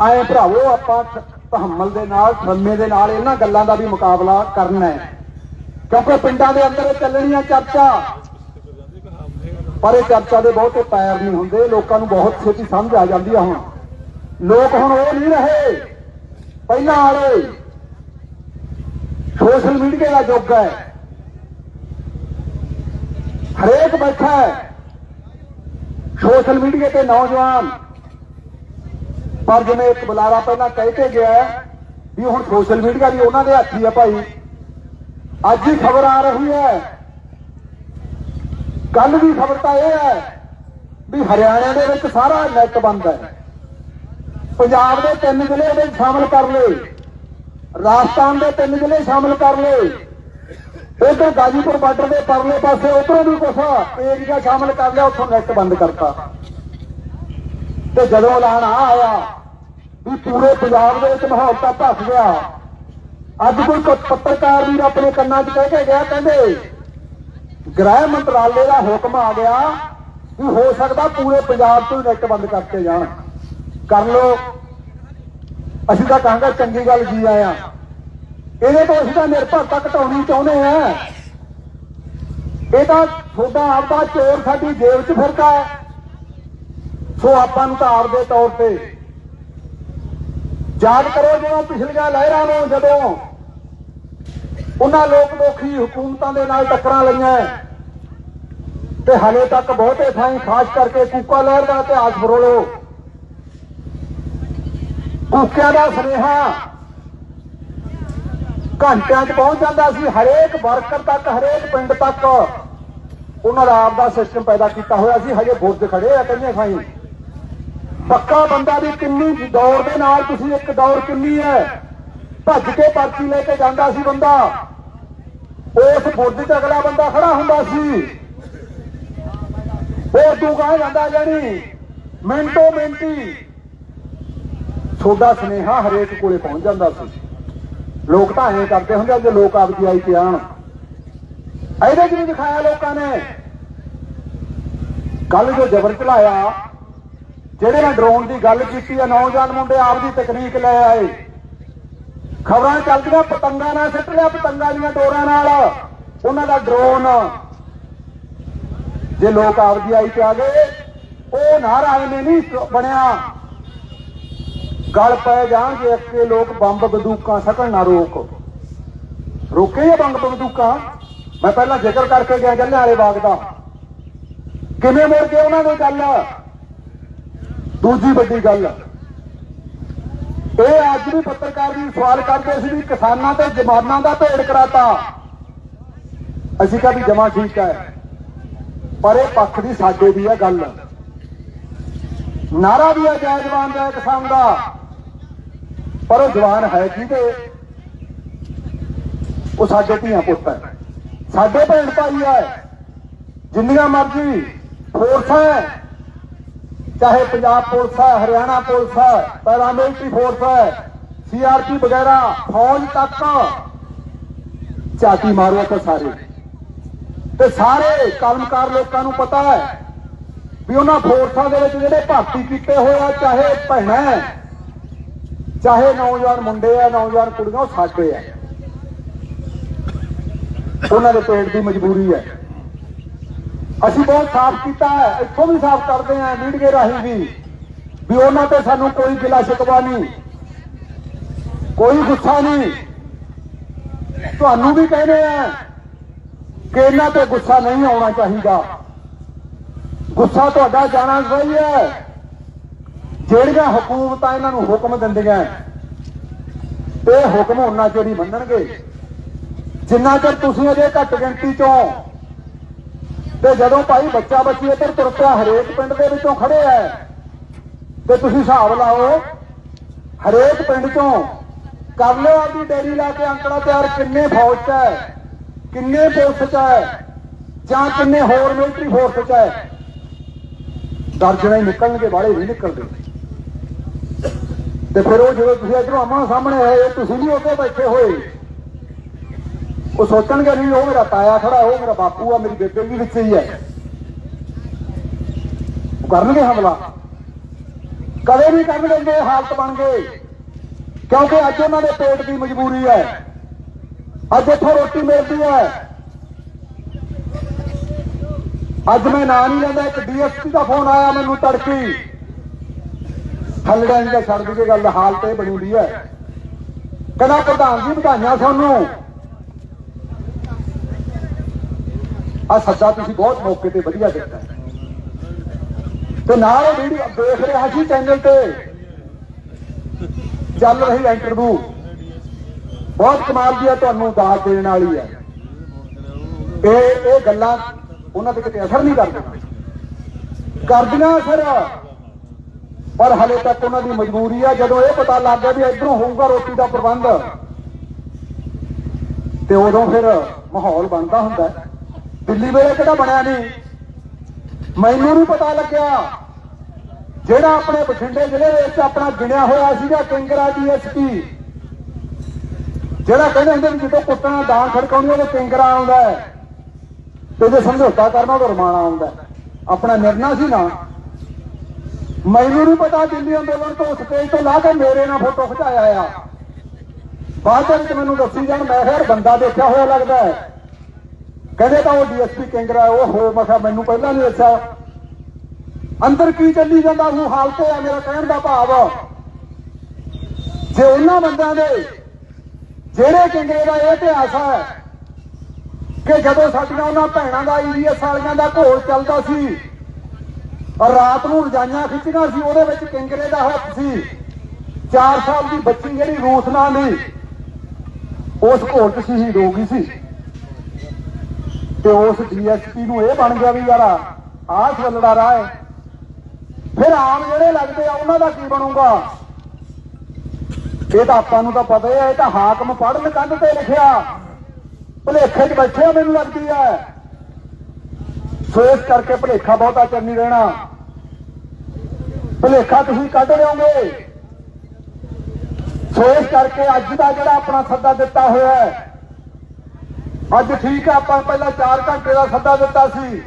A: ਆਏ ਭਰਾਵੋ, ਆਪਾਂ ਤਹਮਲ ਦੇ ਨਾਲ ਸੰਮੇ ਦੇ ਨਾਲ ਇਹਨਾਂ ਗੱਲਾਂ ਦਾ ਵੀ ਮੁਕਾਬਲਾ ਕਰਨਾ ਹੈ। ਕਿਉਂਕਿ ਪਿੰਡਾਂ ਦੇ ਅੰਦਰ ਇਹ ਚੱਲਣੀ ਆ ਚਰਚਾ। ਪਰ ਇਹ ਚਰਚਾ ਦੇ ਬਹੁਤੇ ਪੈਰ ਨਹੀਂ ਹੁੰਦੇ, ਲੋਕਾਂ ਨੂੰ ਬਹੁਤ ਛੇਤੀ ਸਮਝ ਆ ਜਾਂਦੀ ਆ ਹੁਣ। ਲੋਕ ਹੁਣ ਉਹ ਨਹੀਂ ਰਹੇ। ਪਹਿਲਾਂ ਵਾਲੇ ਸੋਸ਼ਲ ਮੀਡੀਆ ਦਾ ਯੁੱਗ ਹੈ। ਹਰੇਕ ਬੈਠਾ ਹੈ। ਸੋਸ਼ਲ ਮੀਡੀਆ ਤੇ ਨੌਜਵਾਨ। ਪਰ ਜਿਵੇਂ ਇੱਕ ਬੁਲਾਰਾ ਪਹਿਲਾਂ ਕਹਿ ਕੇ ਗਿਆ ਵੀ ਹੁਣ ਸੋਸ਼ਲ ਮੀਡੀਆ ਵੀ ਉਹਨਾਂ ਦੇ ਹੱਥੀ ਹੀ ਹੈ ਭਾਈ। ਅੱਜ ਹੀ ਖਬਰ ਆ ਰਹੀ ਹੈ। ਕੱਲ ਵੀ ਖਬਰ ਤਾਂ ਇਹ ਹੈ ਵੀ ਹਰਿਆਣਾ ਦੇ ਵਿੱਚ ਸਾਰਾ ਨੈਟ ਬੰਦ ਹੈ। ਪੰਜਾਬ ਦੇ ਤਿੰਨ ਜ਼ਿਲ੍ਹੇ ਦੇ ਸ਼ਾਮਲ ਕਰ ਲਏ। ਰਾਜਸਥਾਨ ਦੇ ਤਿੰਨ ਜ਼ਿਲ੍ਹੇ ਸ਼ਾਮਲ ਕਰ ਲਏ। ਉਧਰ ਗਾਜੀਪੁਰ ਬਾਰਡਰ ਦੇ ਪਰਲੇ ਪਾਸੇ ਉਧਰੋਂ ਵੀ ਕੁਛ ਏਰੀਆ ਸ਼ਾਮਲ ਕਰ ਲਿਆ, ਉੱਥੋਂ ਨੈਟ ਬੰਦ ਕਰਤਾ। ਤੇ ਜਦੋਂ ਐਲਾਨ ਆਇਆ ਵੀ ਪੂਰੇ ਪੰਜਾਬ ਦੇ ਵਿੱਚ ਮਾਹੌਲ ਤਾਂ ਭੱਸ ਗਿਆ, ਅੱਜ ਕੋਈ ਪੱਤਰਕਾਰ ਵੀ ਆਪਣੇ ਕੰਨਾਂ 'ਚ ਕਹਿ ਕੇ ਗਿਆ, ਕਹਿੰਦੇ ਗ੍ਰਹਿ ਮੰਤਰਾਲੇ ਦਾ ਹੁਕਮ ਆ ਗਿਆ ਵੀ ਹੋ ਸਕਦਾ ਪੂਰੇ ਪੰਜਾਬ ਤੋਂ ਹੀ ਨੈਟ ਬੰਦ ਕਰਕੇ ਜਾਣ। ਕਰ ਲੋ ਅਸੀਂ ਤਾਂ ਕਹਾਂਗਾ ਚੰਗੀ ਗੱਲ ਜੀ ਆਇਆ। ਇਹਦੇ ਤੋਂ ਅਸੀਂ ਤਾਂ ਨਿਰਭਰਤਾ ਘਟਾਉਣੀ ਚਾਹੁੰਦੇ ਆ। ਇਹ ਤਾਂ ਤੁਹਾਡਾ ਆਪਦਾ ਚੋਰ ਸਾਡੀ ਜੇਬ 'ਚ ਫਿਰਦਾ ਹੈ। ਸੋ ਆਪਾਂ ਨੂੰ ਤਾਂ ਆਪਦੇ ਤੌਰ ਤੇ ਯਾਦ ਕਰੋ ਜਦੋਂ ਪਿਛਲੀਆਂ ਲਹਿਰਾਂ ਨੂੰ ਜਦੋਂ ਉਹਨਾਂ ਲੋਕ ਦੋਖੀ ਹਕੂਮਤਾਂ ਦੇ ਨਾਲ ਟੱਕਰਾਂ ਲਈਆਂ ਤੇ ਹਲੇ ਤੱਕ ਬਹੁਤੇ ਥਾਈਂ ਖਾਸ ਕਰਕੇ ਕੂਕਾ ਲਹਿਰ ਦਾ ਇਤਿਹਾਸ ਫਰੋਲੋ ਕੂਕਿਆਂ ਦਾ ਸੁਨੇਹਾ। ਘੰਟਿਆਂ 'ਚ ਪਹੁੰਚ ਜਾਂਦਾ ਸੀ, ਹਰੇਕ ਵਰਕਰ ਤੱਕ, ਹਰੇਕ ਪਿੰਡ ਤੱਕ। ਉਹਨਾਂ ਦਾ ਆਪਦਾ ਸਿਸਟਮ ਪੈਦਾ ਕੀਤਾ ਹੋਇਆ ਸੀ, ਹਜੇ ਬੁੱਧ ਖੜੇ ਆ ਕਹਿੰਦੇ ਸਾਈਂ ਪੱਕਾ ਬੰਦਾ ਵੀ ਕਿੰਨੀ ਦੌੜ ਦੇ ਨਾਲ ਤੁਸੀਂ ਇੱਕ ਦੌੜ ਕਿੰਨੀ ਹੈ? ਭੱਜ ਕੇ ਪਰਚੀ ਲੈ ਕੇ ਜਾਂਦਾ ਸੀ ਬੰਦਾ। ਉਸ ਬੁਰਜ ਤੇ ਅਗਲਾ ਬੰਦਾ ਖੜਾ ਹੁੰਦਾ ਸੀ। ਹੋਰ ਤੂੰ ਕਹਾਂ ਜਾਂਦਾ ਜਾਨੀ ਮਿੰਟੋ ਮਿੰਟੀ। ਤੁਹਾਡਾ ਸੁਨੇਹਾ ਹਰੇਕ ਕੋਲੇ ਪਹੁੰਚ ਜਾਂਦਾ ਸੀ। ਲੋਕ ਤਾਂ ਐਂ ਕਰਦੇ ਹੁੰਦੇ ਆ ਜੇ ਲੋਕ ਆਪਦੀ ਆਈ ਤੇ ਆਣ ਇਹਦੇ ਚ ਦਿਖਾਇਆ ਲੋਕਾਂ ਨੇ। ਕੱਲ ਜੋ ਜ਼ਬਰ ਚਲਾਇਆ ਜਿਹੜੇ ਮੈਂ ਡਰੋਨ ਦੀ ਗੱਲ ਕੀਤੀ ਆ, ਨੌਜਵਾਨ ਮੁੰਡੇ ਆਪਦੀ ਤਕਨੀਕ ਲੈ ਆਏ। ਖਬਰਾਂ ਚੱਲਦੀਆਂ, ਪਤੰਗਾਂ ਨਾਲ ਸਿੱਟ ਲਿਆ, ਪਤੰਗਾਂ ਦੀਆਂ ਡੋਰਾਂ ਨਾਲ। ਉਹਨਾਂ ਦਾ ਡਰੋਨ ਜੇ ਲੋਕ ਆਪਦੀ ਆਈ ਤੇ ਆ ਗਏ, ਉਹ ਨਾਰਾ ਇਹਨੇ ਨਹੀਂ ਬਣਿਆ। ਗਲ ਪੈ ਜਾਣਗੇ ਅੱਕੇ ਲੋਕ ਬੰਬ ਬੰਦੂਕਾਂ ਸਕਣ ਨਾ ਰੋਕ। ਰੋਕੇ ਇਹ ਬੰਬ ਬੰਦੂਕਾਂ? ਮੈਂ ਪਹਿਲਾਂ ਜ਼ਿਕਰ ਕਰਕੇ ਗਿਆ ਜੱਲਿਆਂ ਵਾਲੇ ਬਾਗ ਦਾ। ਕਿਵੇਂ ਮੁੜ ਗਏ ਉਹਨਾਂ ਦੀ ਗੱਲ? ਦੂਜੀ ਵੱਡੀ ਗੱਲ। ਇਹ ਅੱਜ ਵੀ ਪੱਤਰਕਾਰ ਜੀ ਸਵਾਲ ਕਰਦੇ ਸੀ ਵੀ ਕਿਸਾਨਾਂ ਤੇ ਜਮਾਨਾਂ ਦਾ ਭੇੜ ਕਰਾਤਾ। ਅਸੀਂ ਕਿਹਾ ਵੀ ਜਮਾ ਠੀਕ ਹੈ। ਪਰ ਇਹ ਪੱਖ ਦੀ ਸਾਡੇ ਦੀ ਹੈ ਗੱਲ। ਨਾਰਾ ਵੀ ਹੈ ਜੈ ਜਵਾਨ ਦਾ ਕਿਸਾਨ ਦਾ। ਪਰ ਉਹ ਜਵਾਨ ਹੈ ਜਿਹਦੇ ਉਹ ਸਾਡੇ ਧੀਆਂ ਪੁੱਤ ਹੈ। ਸਾਡੇ ਭੈਣ ਭਾਈ ਹੈ। ਜਿੰਨੀਆਂ ਮਰਜ਼ੀ ਫੋਰਸਾਂ ਹੈ। ਚਾਹੇ ਪੰਜਾਬ ਪੁਲਿਸ ਹੈ, ਹਰਿਆਣਾ ਪੁਲਿਸ ਹੈ ਪੈਰਾਮਿਲਟਰੀ ਫੋਰਸ ਹੈ ਸੀਆਰਪੀ ਵਗੈਰਾ, ਫੌਜ ਤੱਕ ਚਾਤੀ ਮਾਰੋ ਤਾਂ ਸਾਰੇ। ਤੇ ਸਾਰੇ ਕਲਮਕਾਰ ਲੋਕਾਂ ਨੂੰ ਪਤਾ ਹੈ ਵੀ ਉਹਨਾਂ ਫੋਰਸਾਂ ਦੇ ਵਿੱਚ ਜਿਹੜੇ ਭਰਤੀ ਕੀਤੇ ਹੋਏ ਆ, ਚਾਹੇ ਭੈਣਾਂ ਚਾਹੇ ਨੌਜਵਾਨ ਮੁੰਡੇ ਆ, ਨੌਜਵਾਨ ਕੁੜੀਆਂ, ਉਹ ਸਾਡੇ ਆ। ਉਹਨਾਂ ਦੇ ਪੇਟ ਦੀ ਮਜਬੂਰੀ ਹੈ ਅਸੀਂ ਬਹੁਤ ਸਾਫ਼ ਕੀਤਾ ਹੈ, ਇੱਥੋਂ ਵੀ ਸਾਫ਼ ਕਰਦੇ ਹਾਂ ਮੀਡੀਆ ਰਾਹੀਂ ਵੀ ਵੀ ਉਹਨਾਂ ਤੇ ਸਾਨੂੰ ਕੋਈ ਗਿਲਾ ਸ਼ਿਕਵਾ ਨਹੀਂ, ਕੋਈ ਗੁੱਸਾ ਨਹੀਂ। ਤੁਹਾਨੂੰ ਵੀ ਕਹਿੰਦੇ ਆ ਕਿ ਇਹਨਾਂ ਤੇ ਗੁੱਸਾ ਨਹੀਂ ਆਉਣਾ ਚਾਹੀਦਾ। ਗੁੱਸਾ ਤੁਹਾਡਾ ਜਾਣਾ ਸਹੀ ਹੈ। ਜਿਹੜੀਆਂ ਹਕੂਮਤਾਂ ਇਹਨਾਂ ਨੂੰ ਹੁਕਮ ਦਿੰਦੀਆਂ ਇਹ ਹੁਕਮ ਉਹਨਾਂ ਚਿਰ ਹੀ ਮੰਨਣਗੇ। ਜਿੰਨਾ ਚਿਰ ਤੁਸੀਂ ਅਜੇ ਘੱਟ ਗਿਣਤੀ ਚੋਂ ਤੇ ਜਦੋਂ ਭਾਈ ਬੱਚਾ ਬੱਚੀ ਇੱਧਰ ਤੁਰ ਪਿਆ ਹਰੇਕ ਪਿੰਡ ਦੇ ਵਿੱਚੋਂ ਖੜੇ ਐ, ਤੇ ਤੁਸੀਂ ਹਿਸਾਬ ਲਾਓ, ਹਰੇਕ ਪਿੰਡ ਚੋਂ ਕਰ ਲਿਓ ਆਪਦੀ ਡੇਰੀ ਲਾ ਕੇ ਅੰਕੜਾ ਤਿਆਰ ਕਿੰਨੇ ਫੌਜ ਚ ਹੈ ਕਿੰਨੇ ਪੁਲਿਸ ਚ ਹੈ ਜਾਂ ਕਿੰਨੇ ਹੋਰ ਮਿਲਟਰੀ ਫੋਰਸ ਚ ਹੈ ਦਰਜਣੇ ਹੀ ਨਿਕਲਣਗੇ, ਬਾਹਲੇ ਨਹੀਂ ਨਿਕਲਦੇ। ਤੇ ਫਿਰ ਉਹ ਜਦੋਂ ਤੁਸੀਂ ਇਧਰੋਂ ਆਮਣਾ ਸਾਹਮਣੇ ਆਏ ਤੁਸੀਂ ਵੀ ਉੱਥੇ ਬੈਠੇ ਹੋਏ। ਉਹ ਸੋਚਣਗੇ ਨਹੀਂ ਉਹ ਮੇਰਾ ਤਾਇਆ ਖੜਾ, ਉਹ ਮੇਰਾ ਬਾਪੂ ਆ, ਮੇਰੀ ਬੇਬੇ ਵੀ ਵਿੱਚ ਹੀ ਹੈ। ਉਹ ਕਰਨਗੇ ਹਮਲਾ। ਕਦੇ ਵੀ ਕਰਨਗੇ ਲੈਂਦੇ, ਹਾਲਤ ਬਣ ਗਏ। ਕਿਉਂਕਿ ਅੱਜ ਉਹਨਾਂ ਦੇ ਪੇਟ ਦੀ ਮਜਬੂਰੀ ਹੈ। ਅੱਜ ਇੱਥੋਂ ਰੋਟੀ ਮਿਲਦੀ ਹੈ। ਅੱਜ ਮੈਂ ਨਾਂ ਨਹੀਂ ਲੈਂਦਾ, ਇੱਕ ਡੀਐਸਪੀ ਦਾ ਫੋਨ ਆਇਆ ਮੈਨੂੰ ਤੜਕੀ। ਥੱਲੜਾਂ ਦਾ ਛੱਡ ਦਈਏ ਗੱਲ, ਹਾਲਤ ਇਹ ਬਣੀ ਹੋਈ ਹੈ। ਕਹਿੰਦਾ ਪ੍ਰਧਾਨ ਜੀ, ਵਧਾਈਆਂ ਸਾਨੂੰ। ਆ ਸੱਦਾ ਤੁਸੀਂ ਬਹੁਤ ਮੌਕੇ ਤੇ ਵਧੀਆ ਦਿੱਤਾ ਤੇ ਨਾਲ ਉਹ ਵੀਡੀਓ ਦੇਖ ਰਿਹਾ ਸੀ ਚੈਨਲ ਤੇ। ਚੱਲ ਰਹੀ ਇੰਟਰਵਿਊ ਬਹੁਤ ਕਮਾਲ ਦੀ ਹੈ, ਤੁਹਾਨੂੰ ਦਾਤ ਦੇਣ ਵਾਲੀ ਹੈ। ਇਹ ਇਹ ਗੱਲਾਂ ਉਹਨਾਂ ਤੇ ਕਿਤੇ ਅਸਰ ਨਹੀਂ ਕਰਦੀਆਂ ਕਰਦੀਆਂ ਅਸਰ ਪਰ ਹਲੇ ਤੱਕ ਉਹਨਾਂ ਦੀ ਮਜਬੂਰੀ ਹੈ ਜਦੋਂ ਇਹ ਪਤਾ ਲੱਗ ਗਿਆ ਵੀ ਇਧਰੋਂ ਹੋਊਗਾ ਰੋਟੀ ਦਾ ਪ੍ਰਬੰਧ, ਤੇ ਉਦੋਂ ਫਿਰ ਮਾਹੌਲ ਬਣਦਾ ਹੁੰਦਾ ਦਿੱਲੀ ਵੇਲੇ ਕਿਹੜਾ ਬਣਿਆ ਨਹੀਂ? ਮੈਨੂੰ ਨਹੀਂ ਪਤਾ ਲੱਗਿਆ। ਜਿਹੜਾ ਆਪਣੇ ਬਠਿੰਡੇ ਜ਼ਿਲ੍ਹੇ ਦੇ ਵਿੱਚ ਆਪਣਾ ਗਿਣਿਆ ਹੋਇਆ ਸੀਗਾ ਕਿੰਗਰਾ ਡੀਐਸਪੀ ਜਿਹੜਾ ਕਹਿੰਦੇ ਹੁੰਦੇ ਵੀ ਜਦੋਂ ਕੁੱਟਣਾ ਦਾਣ ਖੜਕਾਉਣੀ ਉਹਦੇ ਕਿੰਗਰਾ ਆਉਂਦਾ ਤੇ ਜੇ ਸਮਝੌਤਾ ਕਰਨਾ ਉਹਦਾ ਰਮਾਣਾ ਆਉਂਦਾ ਆਪਣਾ ਨਿਰਣਾ ਸੀ ਨਾ। ਮੈਨੂੰ ਨਹੀਂ ਪਤਾ ਦਿੱਲੀ ਅੰਦੋਲਨ ਤੋਂ ਸਟੇਜ ਤੋਂ ਲਾ ਕੇ ਮੇਰੇ ਨਾਲ ਫੋਟੋ ਖਿਚਾਇਆ ਆ। ਬਾਅਦ ਦੇ ਵਿੱਚ ਮੈਨੂੰ ਦੱਸੀ ਜਾਣ, ਮੈਂ ਕਿਹਾ ਬੰਦਾ ਦੇਖਿਆ ਹੋਇਆ ਲੱਗਦਾ ਹੈ। ਕਹਿੰਦੇ ਤਾਂ ਉਹ ਡੀਐਸਪੀ ਕਿੰਗਰਾ ਉਹ ਹੋ, ਮੈਂ ਮੈਨੂੰ ਪਹਿਲਾਂ ਨਹੀਂ ਦੱਸਿਆ। ਅੰਦਰ ਕੀ ਚੱਲੀ ਜਾਂਦਾ ਉਹ ਹਾਲਤ ਹੈ ਮੇਰਾ ਕਹਿਣ ਦਾ ਭਾਵ ਜੇ ਉਹਨਾਂ ਬੰਦਿਆਂ ਦੇ, ਜਿਹੜੇ ਕਿੰਗਰੇ ਦਾ ਇਹ ਇਤਿਹਾਸ ਹੈ ਕਿ ਜਦੋਂ ਸਾਡੀਆਂ ਉਹਨਾਂ ਭੈਣਾਂ ਦਾ ਈਵੀਐਸ ਵਾਲੀਆਂ ਦਾ ਘੋਲ ਚੱਲਦਾ ਸੀ ਔਰ ਰਾਤ ਨੂੰ ਰਜਾਈਆਂ ਖਿੱਚੀਆਂ ਸੀ, ਉਹਦੇ ਵਿੱਚ ਕਿੰਗਰੇ ਦਾ ਹੱਥ ਸੀ। 4 ਸਾਲ ਦੀ ਬੱਚੀ ਜਿਹੜੀ ਰੂਸ ਨਾਲ ਦੀ ਉਸ ਘੋਲ 'ਚ ਸ਼ਹੀਦ ਹੋ ਗਈ ਸੀ। ਤੇ ਉਸ ਡੀਐਸਪੀ ਨੂੰ ਇਹ ਬਣ ਗਿਆ ਵੀ ਯਾਰ, ਆਹ ਚੱਲੜਾ ਰਾਹ ਹੈ। ਫਿਰ ਆਮ ਜਿਹੜੇ ਲੱਗਦੇ ਆ, ਉਹਨਾਂ ਦਾ ਕੀ ਬਣੂਗਾ? ਇਹ ਤਾਂ ਆਪਾਂ ਨੂੰ ਤਾਂ ਪਤਾ ਹੀ ਹੈ, ਇਹ ਤਾਂ ਹਾਕਮ ਪੜ੍ਹਨ ਕੰਧ ਤੇ ਲਿਖਿਆ। ਭਲੇਖੇ 'ਚ ਬੈਠਿਆ ਮੈਨੂੰ ਲੱਗਦੀ ਹੈ। ਸੋ ਇਸ ਕਰਕੇ ਭਲੇਖਾ ਬਹੁਤਾ ਚੰਨੀ ਨਹੀਂ ਰਹਿਣਾ। ਭਲੇਖਾ ਤੁਸੀਂ ਕੱਢ ਲਿਓਗੇ ਸੋ ਇਸ ਕਰਕੇ ਅੱਜ ਦਾ ਜਿਹੜਾ ਆਪਣਾ ਸੱਦਾ ਦਿੱਤਾ ਹੋਇਆ ਹੈ, ਅੱਜ ਠੀਕ ਹੈ, ਆਪਾਂ ਪਹਿਲਾਂ 4 ਘੰਟੇ ਦਾ ਸੱਦਾ ਦਿੱਤਾ ਸੀ।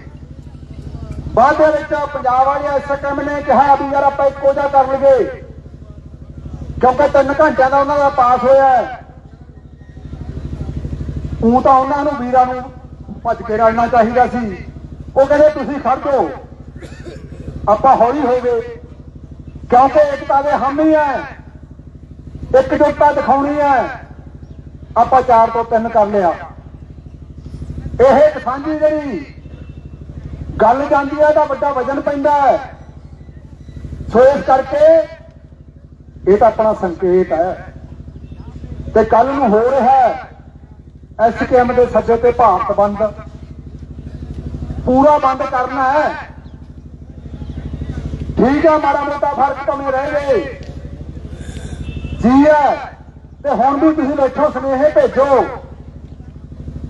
A: ਬਾਅਦ ਦੇ ਵਿੱਚ ਪੰਜਾਬ ਵਾਲੇ ਐਸਐਕਐਮ ਨੇ ਕਿਹਾ ਵੀ ਯਾਰ ਆਪਾਂ ਇੱਕੋ ਜਿਹਾ ਕਰ ਲਈਏ, ਕਿਉਂਕਿ 3 ਘੰਟਿਆਂ ਦਾ ਉਹਨਾਂ ਦਾ ਪਾਸ ਹੋਇਆ ਹੈ। ਉਹ ਤਾਂ ਉਹਨਾਂ ਨੂੰ ਵੀਰਾਂ ਨੂੰ ਭੱਜ ਕੇ ਰਲਣਾ ਚਾਹੀਦਾ ਸੀ। ਉਹ ਕਹਿੰਦੇ, ਤੁਸੀਂ ਖੜ ਜਾਓ। ਆਪਾਂ ਹੌਲੀ ਹੋ ਗਏ। ਕਿਉਂਕਿ ਏਕਤਾ ਦੇ ਹਾਮੀ ਹੈ ਇਕਜੁੱਟਤਾ ਦਿਖਾਉਣੀ ਹੈ ਆਪਾਂ ਚਾਰ ਤੋਂ ਤਿੰਨ ਕਰ ਲਿਆ। ਇਹ ਇੱਕ ਸਾਂਝੀ ਜਿਹੜੀ ਗੱਲ ਜਾਂਦੀ ਹੈ ਤਾਂ ਵੱਡਾ ਵਜਨ ਪੈਂਦਾ ਹੈ ਸੋ ਇਸ ਕਰਕੇ ਇਹ ਤਾਂ ਆਪਣਾ ਸੰਕੇਤ ਹੈ ਤੇ ਕੱਲ ਨੂੰ ਹੋ ਰਿਹਾ ਹੈ ਐਸਕੇਐਮ ਦੇ ਸੱਜੇ ਤੇ ਭਾਰਤ ਬੰਦ। ਪੂਰਾ ਬੰਦ ਕਰਨਾ ਹੈ ਠੀਕ ਹੈ ਮਾੜਾ ਮੋਟਾ ਫ਼ਰਕ ਕਮੇ ਰਹਿ ਗਏ ਜੀ ਹੈ। ਤੇ ਹੁਣ ਵੀ ਤੁਸੀਂ ਬੈਠੋ, ਸੁਨੇਹੇ ਭੇਜੋ।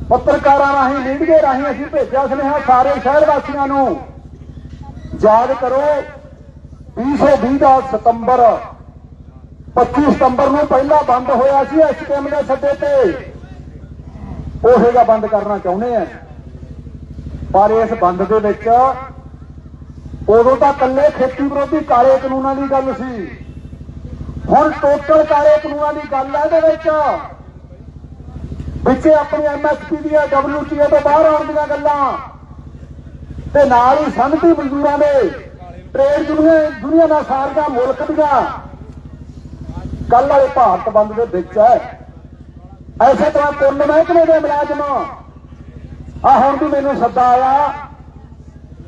A: ਪੱਤਰਕਾਰਾਂ ਰਾਹੀਂ ਮੀਡੀਆ ਰਾਹੀਂ ਅਸੀਂ ਭੇਜਿਆ ਸੁਨੇਹਾ ਸਾਰੇ ਸ਼ਹਿਰ ਵਾਸੀਆਂ ਨੂੰ। ਯਾਦ ਕਰੋ 2020 ਦਾ ਸਤੰਬਰ 25 ਸਤੰਬਰ ਨੂੰ ਪਹਿਲਾ ਬੰਦ ਹੋਇਆ ਸੀ ਐਸਕੇਐਮ ਦੇ ਸੱਦੇ ਤੇ। ਉਹੇ ਦਾ ਬੰਦ ਕਰਨਾ ਚਾਹੁੰਦੇ ਆ। ਪਰ ਇਸ ਬੰਦ ਦੇ ਵਿੱਚ ਉਦੋਂ ਤਾਂ ਕੱਲੇ ਖੇਤੀ ਵਿਰੋਧੀ ਕਾਲੇ ਕਾਨੂੰਨਾਂ ਦੀ ਗੱਲ ਸੀ। ਹੁਣ ਟੋਟਲ ਕਾਲੇ ਕਾਨੂੰਨਾਂ ਦੀ ਗੱਲ ਹੈ ਇਹਦੇ ਵਿੱਚ। ਵਿੱਚੇ ਆਪਣੀ ਐਮਐਸਪੀ ਦੀਆਂ ਡਬਲਯੂਟੀਏ ਤੋਂ ਬਾਹਰ ਆਉਣ ਦੀਆਂ ਗੱਲਾਂ। ਤੇ ਨਾਲ ਹੀ ਸੰਧੀ ਮਜ਼ਦੂਰਾਂ ਦੇ ਟ੍ਰੇਡ ਯੂਨੀਅਨ ਦੁਨੀਆ ਦਾ ਸਾਰੀਆਂ ਮੁਲਕ ਦੀਆਂ। ਕੱਲ ਵਾਲੇ ਭਾਰਤ ਬੰਦ ਦੇ ਵਿੱਚ ਹੈ। ਐਸੇ ਤਰ੍ਹਾਂ ਤਿੰਨ ਮਹਿਕਮੇ ਦੇ ਮੁਲਾਜ਼ਮ। ਆ ਹੁਣ ਵੀ ਮੈਨੂੰ ਸੱਦਾ ਆਇਆ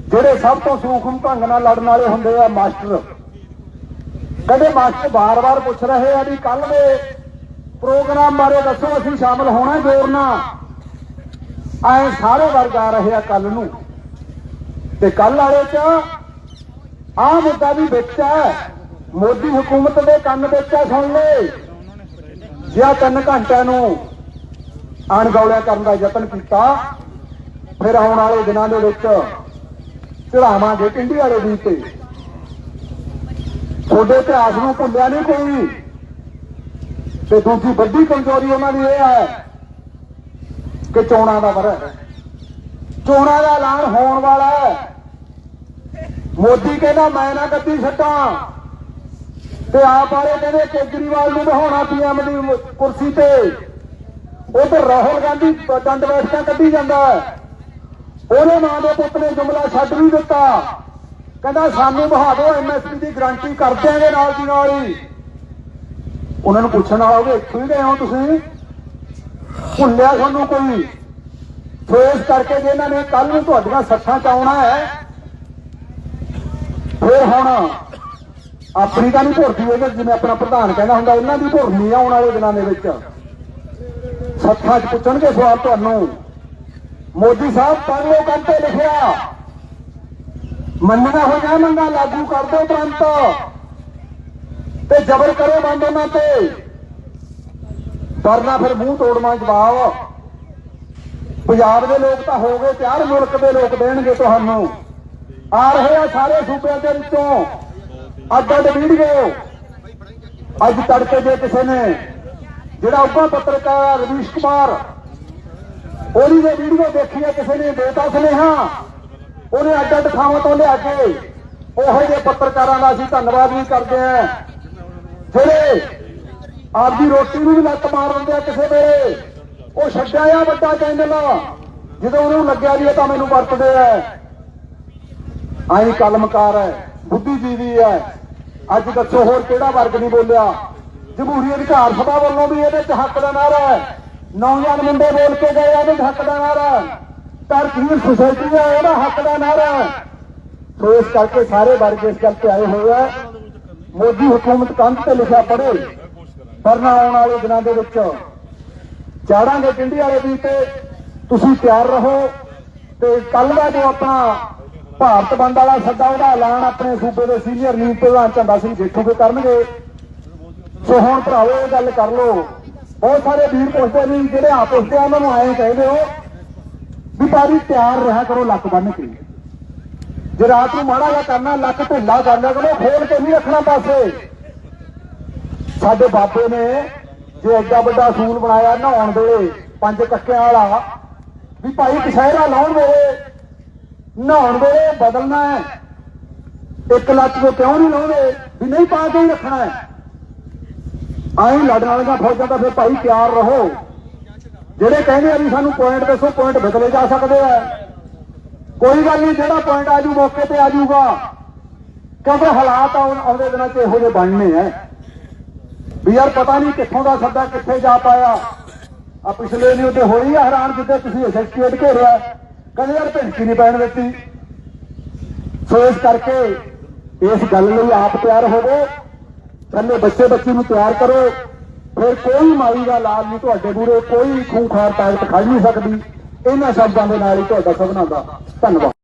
A: ਜਿਹੜੇ ਸਭ ਤੋਂ ਸੂਖਮ ਢੰਗ ਨਾਲ ਲੜਨ ਵਾਲੇ ਹੁੰਦੇ ਆ ਮਾਸਟਰ। ਕਹਿੰਦੇ ਮਾਸਟਰ ਬਾਰ-ਬਾਰ ਪੁੱਛ ਰਹੇ ਆ ਵੀ ਕੱਲ ਦੇ ਪ੍ਰੋਗਰਾਮ ਬਾਰੇ ਦੱਸੋ, ਅਸੀਂ ਸ਼ਾਮਲ ਹੋਣਾ ਜੋਰ ਨਾਲ। ਐ ਸਾਰੇ ਵਰਗ ਆ ਰਹੇ ਆ ਕੱਲ ਨੂੰ। ਤੇ ਕੱਲ ਵਾਲੇ ਚ ਆ ਮੁੱਦਾ ਵੀ ਵਿੱਚ ਹੈ। ਮੋਦੀ ਹਕੂਮਤ ਦੇ ਕੰਨ ਵਿੱਚ ਆ, ਸੁਣ ਲੈ ਜਿਆ ਤਿੰਨ ਘੰਟਿਆਂ ਨੂੰ ਅਣਗੌਲਿਆ ਕਰਨ ਦਾ ਯਤਨ ਕੀਤਾ, ਫਿਰ ਆਉਣ ਵਾਲੇ ਦਿਨਾਂ ਦੇ ਵਿੱਚ ਚੜਾਵਾਂਗੇ ਪਿੰਡੀ ਵਾਲੇ ਦੀ ਤੇ। ਤੁਹਾਡੇ ਇਤਿਹਾਸ ਨੂੰ ਭੁੱਲਿਆ ਨਹੀਂ ਕੋਈ। ਤੇ ਦੂਜੀ ਵੱਡੀ ਕਮਜ਼ੋਰੀ ਉਹਨਾਂ ਦੀ ਇਹ ਹੈ ਕਿ ਚੋਣਾਂ ਦਾ ਵਰ ਚੋਣਾਂ ਦਾ ਐਲਾਨ ਹੋਣ ਵਾਲਾ ਹੈ। ਮੋਦੀ ਕਹਿੰਦਾ, ਮੈਂ ਨਾ ਗੱਦੀ ਛੱਡਾਂ ਤੇ ਆਪ ਵਾਲੇ ਕਹਿੰਦੇ, ਕੇਜਰੀਵਾਲ ਨੂੰ ਬਿਠਾਉਣਾ ਪੀਐਮ ਦੀ ਕੁਰਸੀ ਤੇ। ਉਧਰ ਰਾਹੁਲ ਗਾਂਧੀ ਦੰਡ ਬੈਠਕਾਂ ਕੱਢੀ ਜਾਂਦਾ ਹੈ। ਉਹਦੇ ਮਾਂ ਦੇ ਪੁੱਤ ਨੇ ਜੁਮਲਾ ਛੱਡ ਵੀ ਦਿੱਤਾ। ਕਹਿੰਦਾ ਸਾਨੂੰ ਬਹਾ ਦਿਓ ਐਮਐਸਪੀ ਦੀ ਗਾਰੰਟੀ ਕਰ ਦਿਆਂਗੇ ਨਾਲ ਦੀ ਨਾਲ ਹੀ। ਉਹਨਾਂ ਨੂੰ ਪੁੱਛਣ ਆਓਗੇ ਇੱਥੋਂ ਹੀ ਗਏ ਹੋ ਤੁਸੀਂ? ਭੁੱਲਿਆ ਤੁਹਾਨੂੰ ਕੋਈ? ਫੇਸ ਕਰਕੇ ਜੇ ਇਹਨਾਂ ਨੇ ਕੱਲ ਨੂੰ ਤੁਹਾਡੀਆਂ ਸੱਥਾਂ ਚ ਆਉਣਾ ਹੈ, ਫਿਰ ਹੁਣ ਆਪਣੀ ਤਾਂ ਨਹੀਂ ਭੁਰਦੀ ਉਹਦੇ ਜਿਵੇਂ ਆਪਣਾ ਪ੍ਰਧਾਨ ਕਹਿੰਦਾ ਹੁੰਦਾ, ਇਹਨਾਂ ਦੀ ਭੁਰਨੀ ਆਉਣ ਵਾਲੇ ਦਿਨਾਂ ਦੇ ਵਿੱਚ। ਸੱਥਾਂ 'ਚ ਪੁੱਛਣਗੇ ਸਵਾਲ ਤੁਹਾਨੂੰ। ਮੋਦੀ ਸਾਹਿਬ ਪੜ੍ਹ ਲਓ ਲਿਖਿਆ। ਮੰਨਣਾ ਹੋਇਆ ਮੰਗਾ ਲਾਗੂ ਕਰ ਦਿਓ ਤੁਰੰਤ। ਤੇ ਜ਼ਬਰ ਕਰੋ ਬੰਦ ਉਹਨਾਂ ਤੇ। ਵਰਨਾ ਫਿਰ ਮੂੰਹ ਤੋੜਨਾ ਜਵਾਬ। ਪੰਜਾਬ ਦੇ ਲੋਕ ਤਾਂ ਹੋ ਗਏ ਤਿਆਰ ਮੁਲਕ ਦੇ ਲੋਕ ਦੇਣਗੇ ਤੁਹਾਨੂੰ। ਆ ਰਹੇ ਆ ਸਾਰੇ ਸੂਬਿਆਂ ਦੇ ਵਿੱਚੋਂ। ਅੱਡ ਅੱਡ ਵੀਡੀਓ ਅੱਜ ਤੜਕੇ ਜੇ ਕਿਸੇ ਨੇ, ਜਿਹੜਾ ਉੱਪਰ ਪੱਤਰਕਾਰ ਰਵੀਸ਼ ਕੁਮਾਰ ਉਹਦੀ ਜੇ ਵੀਡੀਓ ਦੇਖੀ ਹੈ ਕਿਸੇ ਨੇ ਦੇਤਾ ਸੁਨੇਹਾ ਉਹਨੇ ਅੱਡ ਅੱਡ ਥਾਵਾਂ ਤੋਂ ਲਿਆ ਕੇ। ਉਹੋ ਜਿਹੇ ਪੱਤਰਕਾਰਾਂ ਦਾ ਅਸੀਂ ਧੰਨਵਾਦ ਵੀ ਕਰਦੇ ਹਾਂ। ਜਿਹੜੇ ਆਪਦੀ ਰੋਟੀ ਨੂੰ ਵੀ ਲੱਤ ਮਾਰ ਦਿੰਦੇ ਆ ਕਿਸੇ ਵੇਲੇ। ਉਹ ਛੱਡਿਆ ਆ ਵੱਡਾ ਚੈਨਲ ਜਦੋਂ ਉਹਨੂੰ ਲੱਗਿਆ ਵੀ ਇਹ ਤਾਂ ਮੈਨੂੰ ਵਰਤਦੇ ਆ। ਆਈ ਕਲਮਕਾਰ ਹੈ, ਬੁੱਧੀਜੀਵੀ ਹੈ। ਅੱਜ ਦੱਸੋ ਹੋਰ ਕਿਹੜਾ ਵਰਗ ਨਹੀਂ ਬੋਲਿਆ? ਜਮਹੂਰੀ ਅਧਿਕਾਰ ਸਭਾ ਵੱਲੋਂ ਵੀ ਇਹਦੇ ਚ ਹੱਕ ਦਾ ਨਾਰਾ ਹੈ। ਨੌਜਵਾਨ ਮੁੰਡੇ ਬੋਲ ਕੇ ਗਏ ਆ, ਇਹਦੇ ਹੱਕ ਦਾ ਨਾਰਾ ਤਰਕੀਰ ਸੁਸਾਇਟੀ ਦਾ ਇਹਦਾ ਹੱਕ ਦਾ ਨਾਰਾ ਸੋ ਇਸ ਕਰਕੇ ਸਾਰੇ ਵਰਗ ਇਸ ਕਰਕੇ ਆਏ ਹੋਏ ਆ। ਮੋਦੀ ਹਕੂਮਤ ਕੰਧ ਤੇ ਲਿਖਿਆ ਪੜ੍ਹੇ ਪਰ ਨਾ ਆਉਣ ਵਾਲੇ ਦਿਨਾਂ ਦੇ ਵਿੱਚ। ਚਾੜਾਂਗੇ ਪਿੰਡੀ ਵਾਲੇ ਵੀ ਤੇ ਤੁਸੀਂ ਤਿਆਰ ਰਹੋ ਤੇ ਕੱਲ ਦਾ ਜੋ ਆਪਣਾ ਭਾਰਤ ਬੰਦ ਵਾਲਾ ਸੱਦਾ ਉਹਦਾ ਐਲਾਨ ਆਪਣੇ ਸੂਬੇ ਦੇ ਸੀਨੀਅਰ ਨੀਤ ਪ੍ਰਧਾਨ ਚੰਦਾ ਸਿੰਘ ਜੇਠੂ ਕੇ ਕਰਨਗੇ। ਸੋ ਹੁਣ ਭਰਾਵੋ ਇਹ ਗੱਲ ਕਰ ਲਓ। ਬਹੁਤ ਸਾਰੇ ਵੀਰ ਪੁੱਛਦੇ ਨੇ ਜਿਹੜੇ ਆਪ ਪੁੱਛਦੇ ਆ, ਉਹਨਾਂ ਨੂੰ ਆਏ ਕਹਿੰਦੇ ਹੋ ਵੀ ਭਾਜੀ ਤਿਆਰ ਰਿਹਾ ਕਰੋ ਲੱਕ ਬੰਨ ਕੇ। ਜੇ ਰਾਤ ਨੂੰ ਮਾੜਾ ਜਿਹਾ ਕਰਨਾ, ਲੱਕ ਢਿੱਲਾ ਕਰ ਲਿਆ ਕਰੋ, ਖੋਲ ਕੇ ਨਹੀਂ ਰੱਖਣਾ ਪਾਸੇ। ਸਾਡੇ ਬਾਬੇ ਨੇ ਜੇ ਐਡਾ ਵੱਡਾ ਸੂਲ ਬਣਾਇਆ ਨਹਾਉਣ ਵੇਲੇ, ਪੰਜ ਕੱਕਿਆਂ ਵਾਲਾ, ਵੀ ਭਾਈ ਕਸ਼ਹਿਰਾ ਲਾਉਣ ਵੇਲੇ, ਨਹਾਉਣ ਵੇਲੇ ਬਦਲਣਾ ਹੈ। ਇੱਕ ਲੱਤ ਤੋਂ ਕਿਉਂ ਨਹੀਂ ਲਾਉਂਦੇ, ਵੀ ਨਹੀਂ ਪਾ ਕੇ ਹੀ ਰੱਖਣਾ ਹੈ। ਆਈ ਲੜਨ ਵਾਲੀਆਂ ਫੌਜਾਂ ਦਾ ਫਿਰ ਭਾਈ ਤਿਆਰ ਰਹੋ। ਜਿਹੜੇ ਕਹਿੰਦੇ ਆ ਵੀ ਸਾਨੂੰ ਪੁਆਇੰਟ ਦੱਸੋ ਪੁਆਇੰਟ ਬਦਲੇ ਜਾ ਸਕਦੇ ਆ। ਕੋਈ ਗੱਲ ਨਹੀਂ, ਜਿਹੜਾ ਪੁਆਇੰਟ ਆਜੂ ਮੌਕੇ ਤੇ ਆਜੂਗਾ ਕਿਉਂਕਿ ਹਾਲਾਤ ਆਉਂਦੇ ਦਿਨਾਂ 'ਚ ਇਹੋ ਜਿਹੇ ਬਣਨੇ ਆ। ਵੀ ਯਾਰ ਪਤਾ ਨਹੀਂ ਕਿੱਥੋਂ ਦਾ ਸੱਦਾ ਕਿੱਥੇ ਜਾ ਪਾਇਆ। ਆ ਪਿਛਲੇ ਨਹੀਂ ਤੇ ਹੋਈ ਆ ਹੈਰਾਨ ਜਿੱਦੇ ਤੁਸੀਂ ਐਸੈਕਟੀਵੇਟ ਘੇਰਿਆ। ਕਹਿੰਦੇ ਯਾਰ ਭਿੰਕੀ ਨਹੀਂ ਪੈਣ ਦਿੱਤੀ। ਸੋ ਇਸ ਕਰਕੇ ਇਸ ਗੱਲ ਲਈ ਆਪ ਤਿਆਰ ਹੋਵੋ। ਪਹਿਲੇ ਬੱਚੇ ਬੱਚੀ ਨੂੰ ਤਿਆਰ ਕਰੋ। ਫਿਰ ਕੋਈ ਮਾਈ ਦਾ ਲਾਲ ਨਹੀਂ ਤੁਹਾਡੇ ਮੂਹਰੇ, ਕੋਈ ਖੂੰਖਾਰ ਤਾਕਤ ਖੜ ਨਹੀਂ ਸਕਦੀ। ਇਹਨਾਂ ਸ਼ਬਦਾਂ ਦੇ ਨਾਲ ਹੀ ਤੁਹਾਡਾ ਸਭਨਾਂ ਦਾ ਧੰਨਵਾਦ।